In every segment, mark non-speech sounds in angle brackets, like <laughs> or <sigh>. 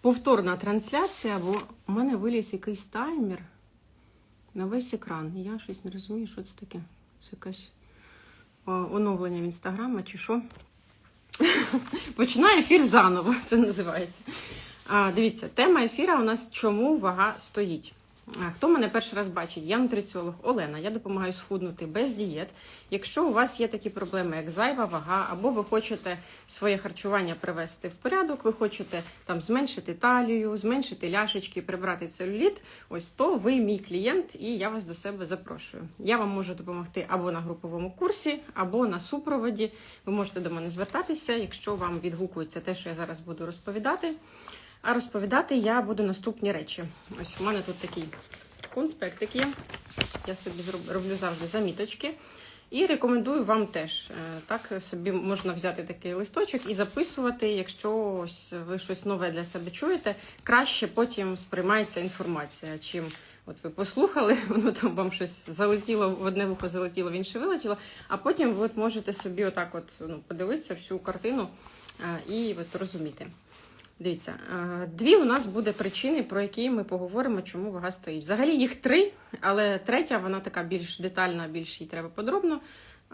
повторна трансляція, бо у мене виліз якийсь таймер на весь екран. Я щось не розумію, що це таке. Це якесь оновлення в інстаграма чи що. <laughs> Починає ефір заново, <laughs> це називається. А, дивіться, тема ефіра у нас чому вага стоїть. Хто мене перший раз бачить? Я нутриціолог Олена. Я допомагаю схуднути без дієт. Якщо у вас є такі проблеми, як зайва вага, або ви хочете своє харчування привести в порядок, ви хочете там зменшити талію, зменшити ляшечки, прибрати целюліт, ось то ви мій клієнт, і я вас до себе запрошую. Я вам можу допомогти або на груповому курсі, або на супроводі. Ви можете до мене звертатися, якщо вам відгукується те, що я зараз буду розповідати. А розповідати я буду наступні речі. Ось у мене тут такий конспектик є. Я собі роблю завжди заміточки. І рекомендую вам теж. Е, Так собі можна взяти такий листочок і записувати, якщо ось ви щось нове для себе чуєте, краще потім сприймається інформація. Чим от ви послухали, <laughs> воно там вам щось залетіло, в одне вухо залетіло, в інше вилетіло, а потім ви можете собі отак от, ну, подивитися всю картину е, і от розуміти. Дивіться, е, дві у нас буде причини, про які ми поговоримо, чому вага стоїть. Взагалі їх три, але третя, вона така більш детальна, більш їй треба подробно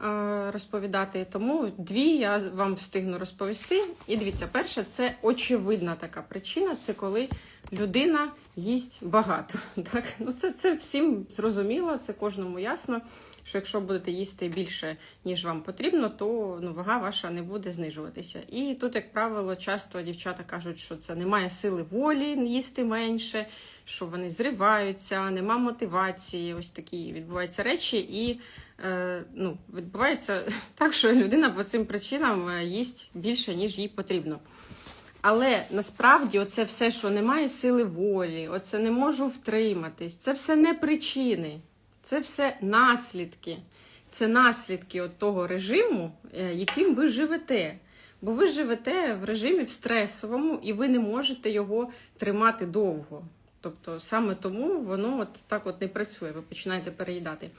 е, розповідати. Тому дві я вам встигну розповісти. І дивіться, перша це очевидна така причина це коли людина їсть багато. <laughs> Так? Ну, це, це всім зрозуміло, це кожному ясно. Що якщо будете їсти більше, ніж вам потрібно, то ну, вага ваша не буде знижуватися. І тут, як правило, часто дівчата кажуть, що це немає сили волі їсти менше, що вони зриваються, нема мотивації. Ось такі відбуваються речі, і е, ну, відбувається <laughs> так, що людина по цим причинам е, їсть більше, ніж їй потрібно. Але насправді оце все, що немає сили волі, оце не можу втриматись, це все не причини, це все наслідки. Це наслідки от того режиму, е, яким ви живете. Бо ви живете в режимі в стресовому і ви не можете його тримати довго. Тобто саме тому воно от так от не працює, ви починаєте переїдати.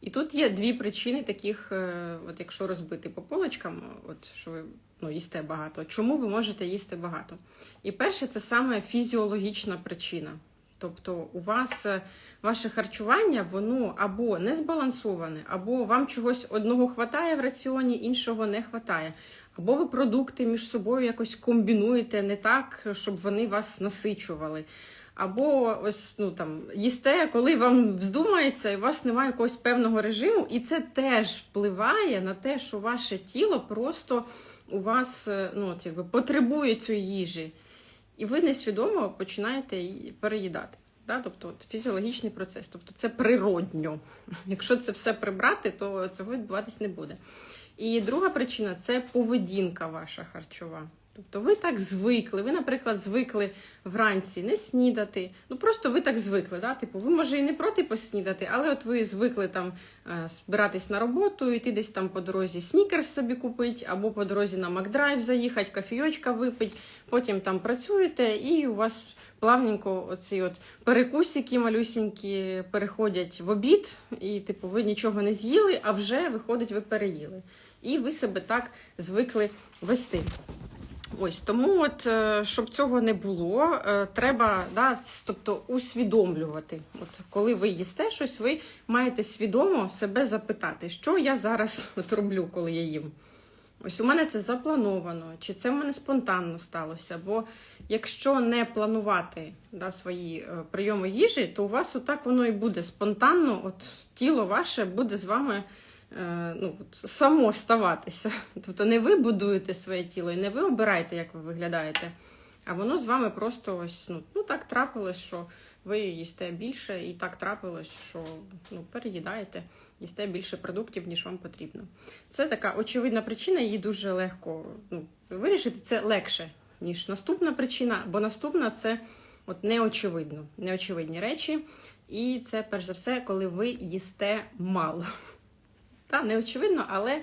І тут є дві причини таких, е, от якщо розбити по полочкам, от що ви ну, їсте багато. Чому ви можете їсти багато? І перше, це саме фізіологічна причина. Тобто у вас е, ваше харчування, воно або не збалансоване, або вам чогось одного хватає в раціоні, іншого не хватає. Або ви продукти між собою якось комбінуєте не так, щоб вони вас насичували. Або ось ну там їсте, коли вам вздумається, і у вас немає якогось певного режиму, і це теж впливає на те, що ваше тіло просто у вас е, ну, от, якби, потребує цієї їжі. І ви несвідомо починаєте переїдати. Да? Тобто от, фізіологічний процес. Тобто це природньо. <laughs> Якщо це все прибрати, то цього відбуватись не буде. І друга причина це поведінка ваша харчова. Тобто ви так звикли. Ви, наприклад, звикли вранці не снідати. Ну просто ви так звикли. Да? Типу, ви може і не проти поснідати, але от ви звикли там е, збиратись на роботу, йти десь там по дорозі снікерс собі купити, або по дорозі на Макдрайв заїхати, кофійочка випити, потім там працюєте, і у вас плавненько оці от перекусики малюсінькі переходять в обід, і типу ви нічого не з'їли, а вже виходить, ви переїли. І ви себе так звикли вести. Ось тому, от е, щоб цього не було, е, треба да, тобто усвідомлювати. От коли ви їсте щось, ви маєте свідомо себе запитати, що я зараз <laughs> от роблю, коли я їм. Ось у мене це заплановано, чи це в мене спонтанно сталося. Бо якщо не планувати да, свої е, прийоми їжі, то у вас отак воно і буде спонтанно, от тіло ваше буде з вами ну, само ставатися. <laughs> Тобто не ви будуєте своє тіло і не ви обираєте, як ви виглядаєте, а воно з вами просто ось ну, ну так трапилось, що ви їсте більше, і так трапилось, що ну, переїдаєте, їсте більше продуктів, ніж вам потрібно. Це така очевидна причина, її дуже легко ну, вирішити. Це легше, ніж наступна причина, бо наступна це от неочевидно, неочевидні речі. І це перш за все, коли ви їсте мало. Та, не очевидно, але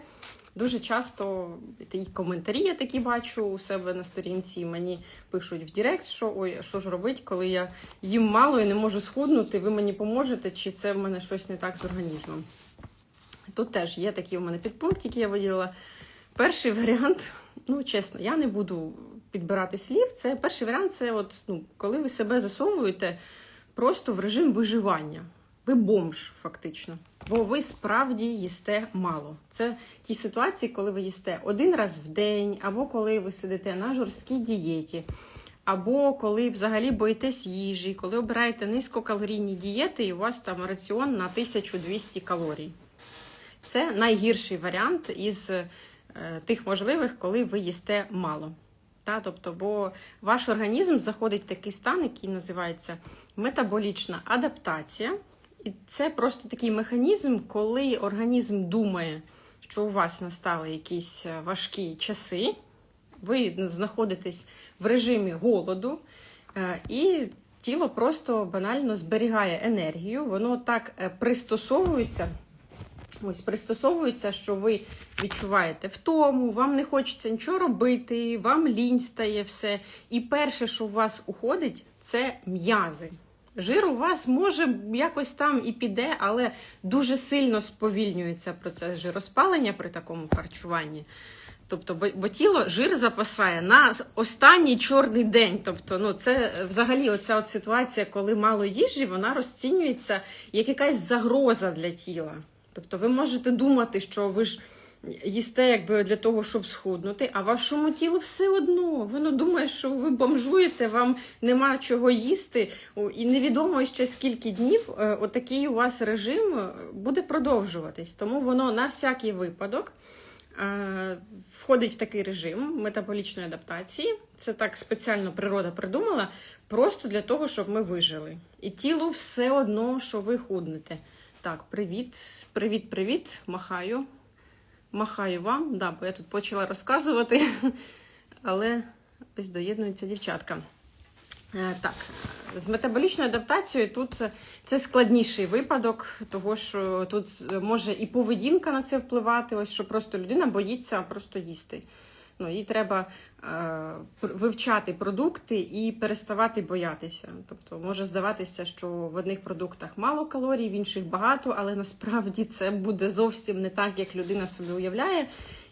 дуже часто і коментарі я такі бачу у себе на сторінці. Мені пишуть в Директ, що ой, що ж робить, коли я їм мало і не можу схуднути, ви мені поможете, чи це в мене щось не так з організмом. Тут теж є такі у мене підпункти, які я виділила. Перший варіант, ну чесно, я не буду підбирати слів. Це перший варіант це от, ну, коли ви себе засовуєте просто в режим виживання. Ви бомж, фактично. Бо ви справді їсте мало. Це ті ситуації, коли ви їсте один раз в день, або коли ви сидите на жорсткій дієті, або коли взагалі боїтесь їжі, коли обираєте низькокалорійні дієти, і у вас там раціон на 1200 калорій. Це найгірший варіант із е, тих можливих, коли ви їсте мало. Та, тобто, бо ваш організм заходить в такий стан, який називається метаболічна адаптація. І це просто такий механізм, коли організм думає, що у вас настали якісь е, важкі часи, ви знаходитесь в режимі голоду, е, і тіло просто банально зберігає енергію, воно так е, пристосовується. Ось пристосовується, що ви відчуваєте втому, вам не хочеться нічого робити, вам лінь стає все. І перше, що у вас уходить, це м'язи. Жир у вас може якось там і піде, але дуже сильно сповільнюється процес жироспалення при такому харчуванні. Тобто, бо, бо тіло жир запасає на останній чорний день. Тобто, ну це взагалі оця от ситуація, коли мало їжі, вона розцінюється як якась загроза для тіла. Тобто, ви можете думати, що ви ж їсте якби для того, щоб схуднути, а вашому тілу все одно. Воно думає, що ви бомжуєте, вам нема чого їсти, і невідомо ще скільки днів е, отакий у вас режим е, буде продовжуватись. Тому воно на всякий випадок е, входить в такий режим метаболічної адаптації. Це так спеціально природа придумала, просто для того, щоб ми вижили. І тілу все одно, що ви худнете. Так, привіт, привіт, привіт, махаю. Махаю вам, да, бо я тут почала розказувати, <laughs> але ось доєднується дівчатка. Е, Так, з метаболічною адаптацією тут це- складніший випадок, того що тут може і поведінка на це впливати, ось що просто людина боїться просто їсти. Ну, їй треба е, вивчати продукти і переставати боятися. Тобто може здаватися, що в одних продуктах мало калорій, в інших багато, але насправді це буде зовсім не так, як людина собі уявляє.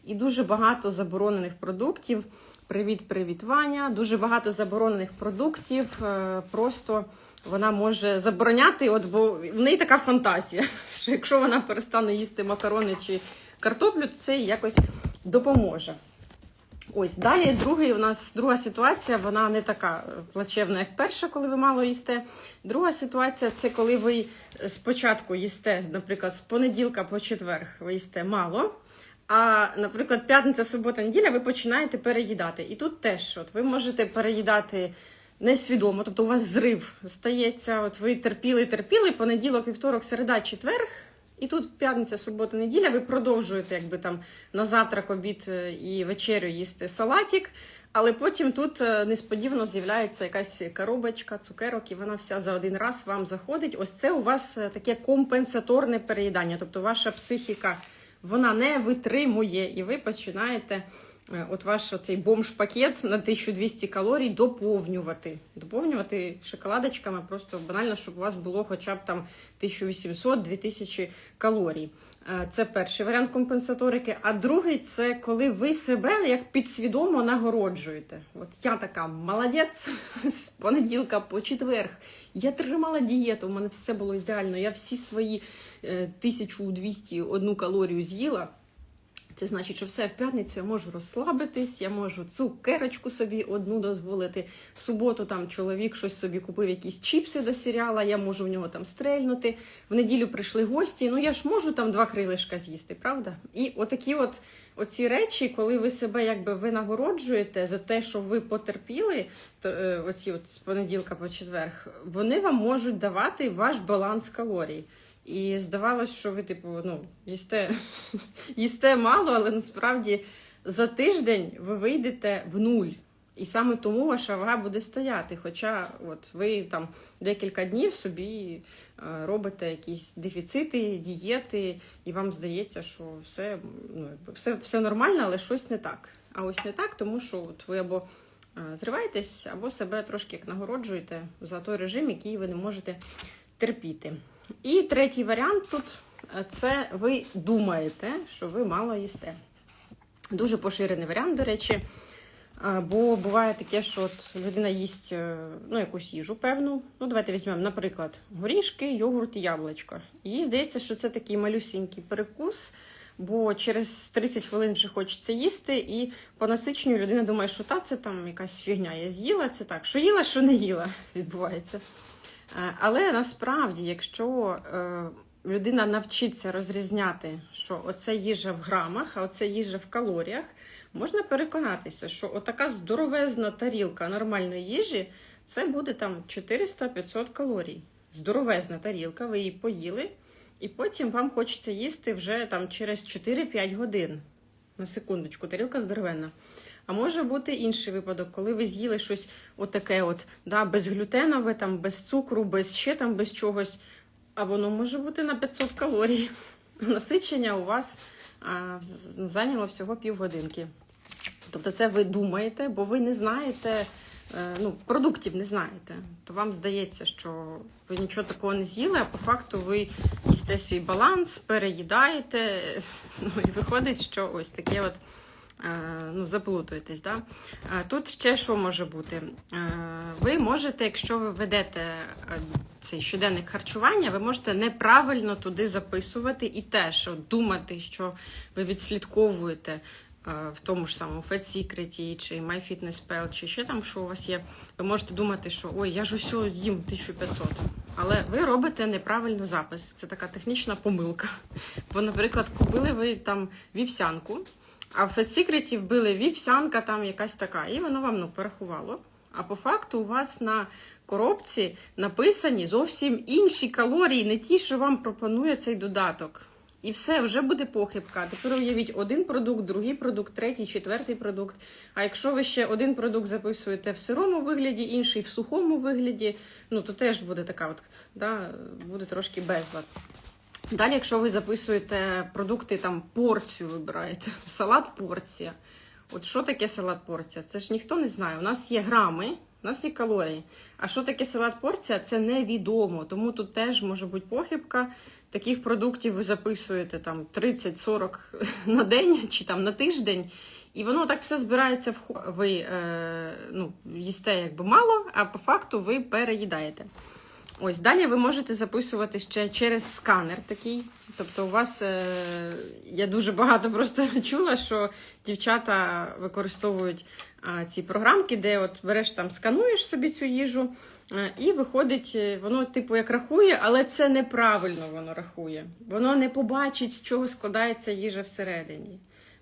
І дуже багато заборонених продуктів. Привіт, привіт, Ваня. Дуже багато заборонених продуктів. е, Просто вона може забороняти, от бо в неї така фантазія, <laughs> що якщо вона перестане їсти макарони чи картоплю, то це якось допоможе. Ось далі другий у нас друга ситуація, вона не така плачевна, як перша, коли ви мало їсте. Друга ситуація це коли ви спочатку їсте, наприклад, з понеділка по четвер ви їсте мало. А, наприклад, п'ятниця, субота, неділя ви починаєте переїдати. І тут теж от ви можете переїдати несвідомо, тобто у вас зрив стається. От ви терпіли, терпіли, понеділок, вівторок, середа, четвер. І тут п'ятниця, субота, неділя, ви продовжуєте, якби там на завтрак, обід е, і вечерю їсти салатик, але потім тут е, несподівано з'являється якась коробочка, цукерок, і вона вся за один раз вам заходить. Ось це у вас е, таке компенсаторне переїдання. Тобто ваша психіка вона не витримує, і ви починаєте. Е, От ваш цей бомж-пакет на 1200 калорій доповнювати. Доповнювати шоколадочками, просто банально, щоб у вас було хоча б там 1800-2000 калорій. Е, Це перший варіант компенсаторики. А другий це коли ви себе як підсвідомо нагороджуєте. От я така молодець з понеділка по четверг. Я тримала дієту, у мене все було ідеально. Я всі свої е, 1201 калорію з'їла. Це значить, що все в п'ятницю я можу розслабитись, я можу цукерочку собі одну дозволити. В суботу там чоловік щось собі купив, якісь чіпси до серіала, я можу в нього там стрельнути. В неділю прийшли гості. Ну я ж можу там два крилишка з'їсти, правда? І отакі от оці речі, коли ви себе якби винагороджуєте за те, що ви потерпіли, то, е, оці от з понеділка по четверг, вони вам можуть давати ваш баланс калорій. І здавалось, що ви, типу, ну, їсте, <laughs> їсте мало, але насправді за тиждень ви вийдете в нуль. І саме тому ваша вага буде стояти. Хоча от ви там декілька днів собі е, робите якісь дефіцити, дієти, і вам здається, що все, ну, все, все нормально, але щось не так. А ось не так, тому що от ви або е, зриваєтесь, або себе трошки як нагороджуєте за той режим, який ви не можете терпіти. І третій варіант тут е, це ви думаєте, що ви мало їсте. Дуже поширений варіант, до речі. Бо буває таке, що от людина їсть е, ну, якусь їжу певну. Ну, давайте візьмемо, наприклад, горішки, йогурт і яблучко. Їй здається, що це такий малюсінький перекус, бо через 30 хвилин вже хочеться їсти, і по насиченню людина думає, що та це там якась фігня. Я з'їла це так, що їла, що не їла, відбувається. Е, Але насправді, якщо е, людина навчиться розрізняти, що оце їжа в грамах, а оце їжа в калоріях, можна переконатися, що отака здоровезна тарілка нормальної їжі це буде там 400-500 калорій. Здоровезна тарілка, ви її поїли, і потім вам хочеться їсти вже там через 4-5 годин. На секундочку, тарілка здоровенна. А може бути інший випадок, коли ви з'їли щось отаке, от, да, безглютенове, там, без цукру, без ще там, без чогось. А воно може бути на 500 калорій. <laughs> Насичення у вас а, зайняло всього півгодинки. Тобто це ви думаєте, бо ви не знаєте, е, ну, продуктів не знаєте. То вам здається, що ви нічого такого не з'їли, а по факту ви їсте свій баланс, переїдаєте. <laughs> Ну і виходить, що ось таке от. Ну, заплутуєтесь, да? Тут ще що може бути? Ви можете, якщо ви ведете цей щоденник харчування, ви можете неправильно туди записувати і теж от, думати, що ви відслідковуєте в тому ж самому Fat Secret чи MyFitnessPal, чи ще там, що у вас є. Ви можете думати, що ой, я ж усього їм 1500. Але ви робите неправильно запис. Це така технічна помилка. Бо, наприклад, купили ви там вівсянку, а в Secret вбили вівсянка там якась така, і воно вам ну, порахувало. А по факту у вас на коробці написані зовсім інші калорії, не ті, що вам пропонує цей додаток. І все, вже буде похибка. Тепер уявіть один продукт, другий продукт, третій, четвертий продукт. А якщо ви ще один продукт записуєте в сирому вигляді, інший в сухому вигляді, ну то теж буде така от, да, буде трошки безлад. Далі, якщо ви записуєте продукти, там порцію вибираєте, <laughs> салат порція. От що таке салат порція? Це ж ніхто не знає. У нас є грами, у нас є калорії. А що таке салат порція? Це невідомо. Тому тут теж може бути похибка. Таких продуктів ви записуєте там 30-40 <laughs> на день чи там на тиждень. І воно так все збирається в ви е, ну, їсте якби мало, а по факту ви переїдаєте. Ось далі ви можете записувати ще через сканер такий. Тобто, у вас е, я дуже багато просто <laughs> чула, що дівчата використовують ці програмки, де от береш там, скануєш собі цю їжу, е, і виходить, е, воно типу як рахує, але це неправильно воно рахує. Воно не побачить, з чого складається їжа всередині.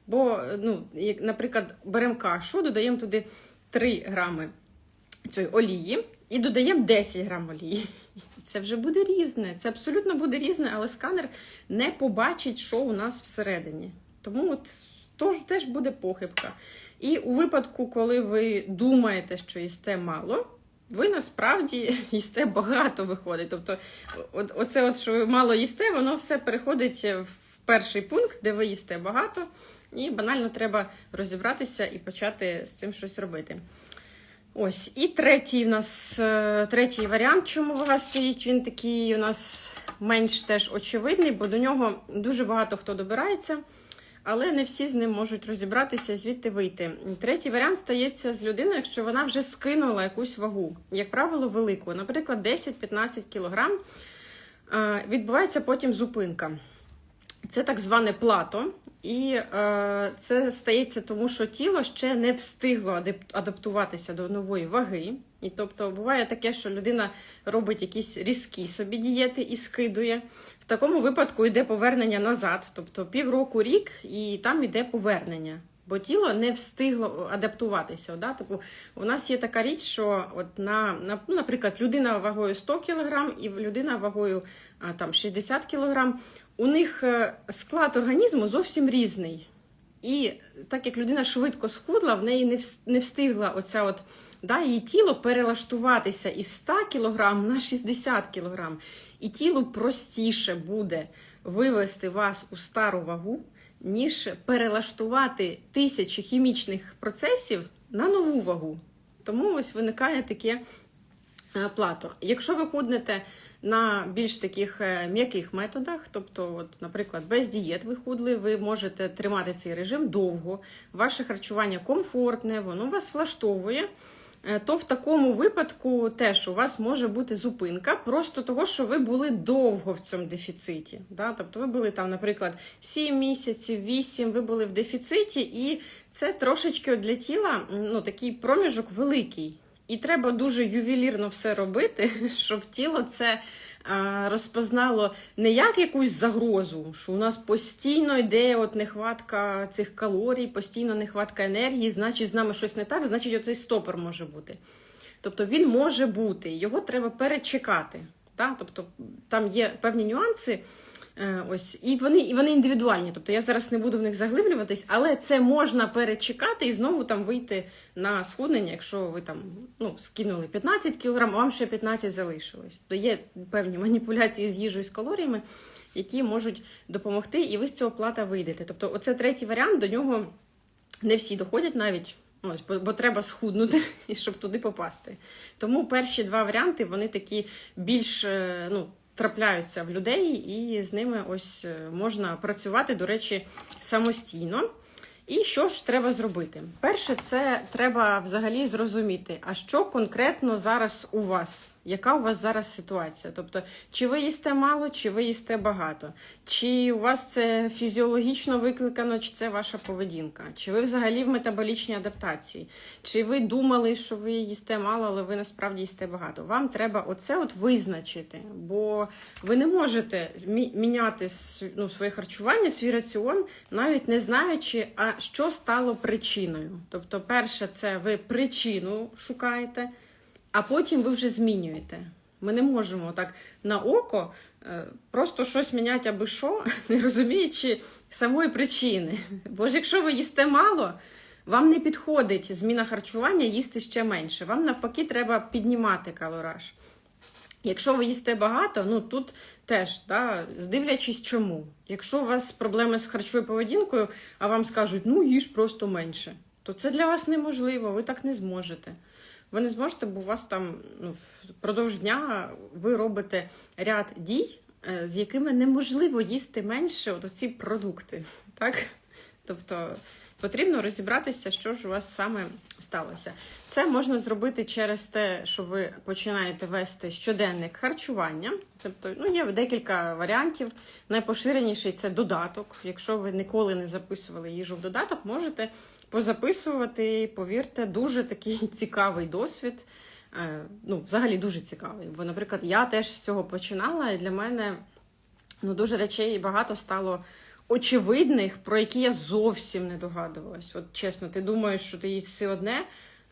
Бо, ну, як, наприклад, беремо кашу, додаємо туди 3 грами цієї олії і додаємо 10 грам олії. Це вже буде різне. Це абсолютно буде різне, але сканер не побачить, що у нас всередині. Тому от тож, теж буде похибка. І у випадку, коли ви думаєте, що їсте мало, ви насправді <laughs> їсте багато виходить. Тобто, оце, от, що ви мало їсте, воно все переходить в перший пункт, де ви їсте багато, і банально треба розібратися і почати з цим щось робити. Ось, і третій у нас е, третій варіант, чому вага стоїть, він такий у нас менш теж очевидний, бо до нього дуже багато хто добирається, але не всі з ним можуть розібратися звідти вийти. Третій варіант стається з людиною, якщо вона вже скинула якусь вагу, як правило, велику, наприклад, 10-15 кг. Відбувається потім зупинка. Це так зване плато, і е, це стається тому, що тіло ще не встигло адаптуватися до нової ваги. І тобто буває таке, що людина робить якісь різкі собі дієти і скидує. В такому випадку йде повернення назад, тобто півроку, рік, і там йде повернення. Бо тіло не встигло адаптуватися. Да? Типу, у нас є така річ, що от на, на ну, наприклад, людина вагою 100 кг і людина вагою а, там 60 кг, у них е, склад організму зовсім різний. І так як людина швидко схудла, в неї не встигла оця от, да, її тіло перелаштуватися із 100 кг на 60 кг. І тілу простіше буде вивести вас у стару вагу, ніж перелаштувати тисячі хімічних процесів на нову вагу. Тому ось виникає таке е, плату. Якщо ви худнете на більш таких е, м'яких методах, тобто, от, наприклад, без дієт ви худли, ви можете тримати цей режим довго, ваше харчування комфортне, воно вас влаштовує. Е, То в такому випадку теж у вас може бути зупинка, просто того, що ви були довго в цьому дефіциті. Да? Тобто ви були там, наприклад, 7 місяців, 8, ви були в дефіциті, і це трошечки для тіла ну, такий проміжок великий. І треба дуже ювелірно все робити, <laughs> щоб тіло це розпознало не як якусь загрозу, що у нас постійно йде от нехватка цих калорій, постійно нехватка енергії, значить з нами щось не так, значить оцей стопор може бути. Тобто він може бути, його треба перечекати. Так? Тобто там є певні нюанси. Е, Ось і вони і вони індивідуальні. Тобто я зараз не буду в них заглиблюватись, але це можна перечекати і знову там вийти на схуднення, якщо ви там ну скинули 15 кг, а вам ще 15 залишилось. То є певні маніпуляції з їжею з калоріями, які можуть допомогти, і ви з цього плата вийдете. Тобто, оце третій варіант, до нього не всі доходять навіть. Ось, бо, бо треба схуднути, <laughs> щоб туди попасти. Тому перші два варіанти вони такі більш е, ну, трапляються в людей, і з ними ось е, можна працювати, до речі, самостійно. І що ж треба зробити? Перше, це треба взагалі зрозуміти, а що конкретно зараз у вас, яка у вас зараз ситуація? Тобто, чи ви їсте мало, чи ви їсте багато, чи у вас це фізіологічно викликано, чи це ваша поведінка, чи ви взагалі в метаболічній адаптації, чи ви думали, що ви їсте мало, але ви насправді їсте багато. Вам треба оце от визначити, бо ви не можете міняти ну, своє харчування, свій раціон, навіть не знаючи, а що стало причиною. Тобто, перше, це ви причину шукаєте, а потім ви вже змінюєте. Ми не можемо так на око е, просто щось міняти аби що, <laughs> не розуміючи самої причини. Бо ж якщо ви їсте мало, вам не підходить зміна харчування їсти ще менше. Вам навпаки треба піднімати калораж. Якщо ви їсте багато, ну тут теж да, здивлячись чому. Якщо у вас проблеми з харчовою поведінкою, а вам скажуть, ну їж просто менше, то це для вас неможливо, ви так не зможете. Ви не зможете, бо у вас там ну, впродовж дня ви робите ряд дій, е, з якими неможливо їсти менше от ці продукти. <laughs> Так? Тобто потрібно розібратися, що ж у вас саме сталося. Це можна зробити через те, що ви починаєте вести щоденник харчування. Тобто, ну, є декілька варіантів. Найпоширеніший це додаток. Якщо ви ніколи не записували їжу в додаток, можете позаписувати. Повірте, дуже такий <laughs> цікавий досвід. Е, Ну, взагалі дуже цікавий. Бо, наприклад, я теж з цього починала, і для мене ну, дуже речей багато стало очевидних, про які я зовсім не догадувалась. От чесно, ти думаєш, що ти їси одне,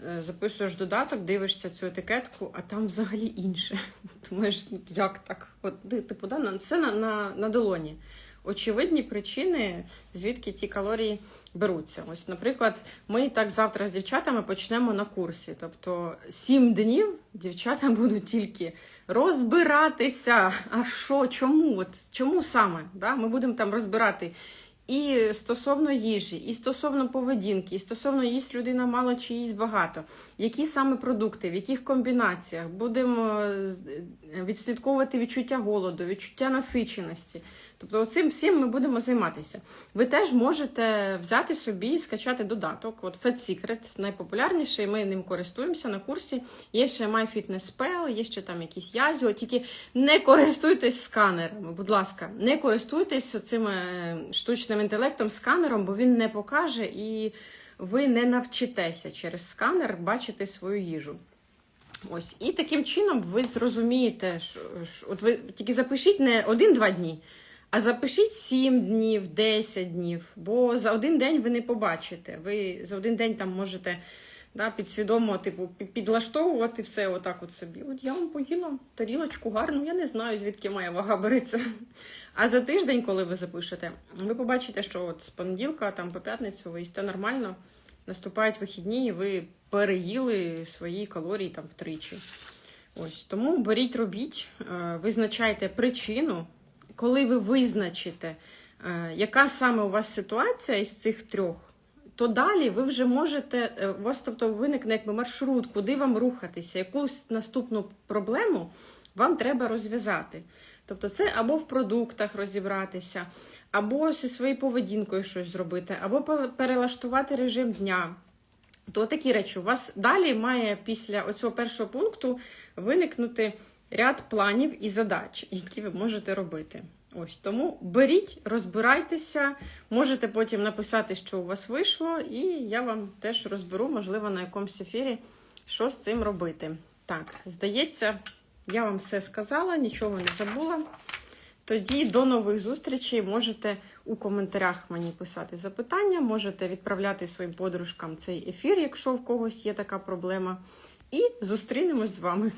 е, записуєш додаток, дивишся цю етикетку, а там взагалі інше. <laughs> Думаєш, ну як так? От ти- типу, да, все на, на, на долоні. Очевидні причини, звідки ті калорії беруться. Ось, наприклад, ми так завтра з дівчатами почнемо на курсі. Тобто сім днів дівчата <laughs> будуть тільки розбиратися. А що, чому? От чому саме? Да? Ми будемо там розбирати і стосовно їжі, і стосовно поведінки, і стосовно їсть людина мало чи їсть багато. Які саме продукти, в яких комбінаціях будемо е, відслідковувати відчуття голоду, відчуття насиченості. Тобто цим всім ми будемо займатися. Ви теж можете взяти собі і скачати додаток. От Fat Secret найпопулярніший, ми ним користуємося на курсі. Є ще MyFitnessPal, є ще там якісь Язіо. Тільки не користуйтесь сканерами, будь ласка, не користуйтесь цим е, штучним інтелектом, сканером, бо він не покаже і ви не навчитеся через сканер бачити свою їжу. Ось, і таким чином ви зрозумієте, що, що от ви тільки запишіть не один-два дні, а запишіть 7 днів, 10 днів, бо за один день ви не побачите. Ви за один день там можете да, підсвідомо типу, підлаштовувати все отак от собі. От я вам поїла тарілочку гарну, я не знаю, звідки моя вага береться. А за тиждень, коли ви запишете, ви побачите, що от з понеділка там, по п'ятницю ви їсте нормально, наступають вихідні, і ви переїли свої калорії там втричі. Ось тому беріть, робіть, е, визначайте причину. Коли ви визначите, е, яка саме у вас ситуація із цих трьох, то далі ви вже можете, е, у вас тобто виникне якби маршрут, куди вам рухатися, якусь наступну проблему вам треба розв'язати. Тобто це або в продуктах розібратися, або зі своєю поведінкою щось зробити, або перелаштувати режим дня. То такі речі, у вас далі має після оцього першого пункту виникнути ряд планів і задач, які ви можете робити. Ось тому беріть, розбирайтеся, можете потім написати, що у вас вийшло, і я вам теж розберу, можливо, на якомусь ефірі, що з цим робити. Так, здається, я вам все сказала, нічого не забула. Тоді до нових зустрічей. Можете у коментарях мені писати запитання, можете відправляти своїм подружкам цей ефір, якщо в когось є така проблема. І зустрінемось з вами.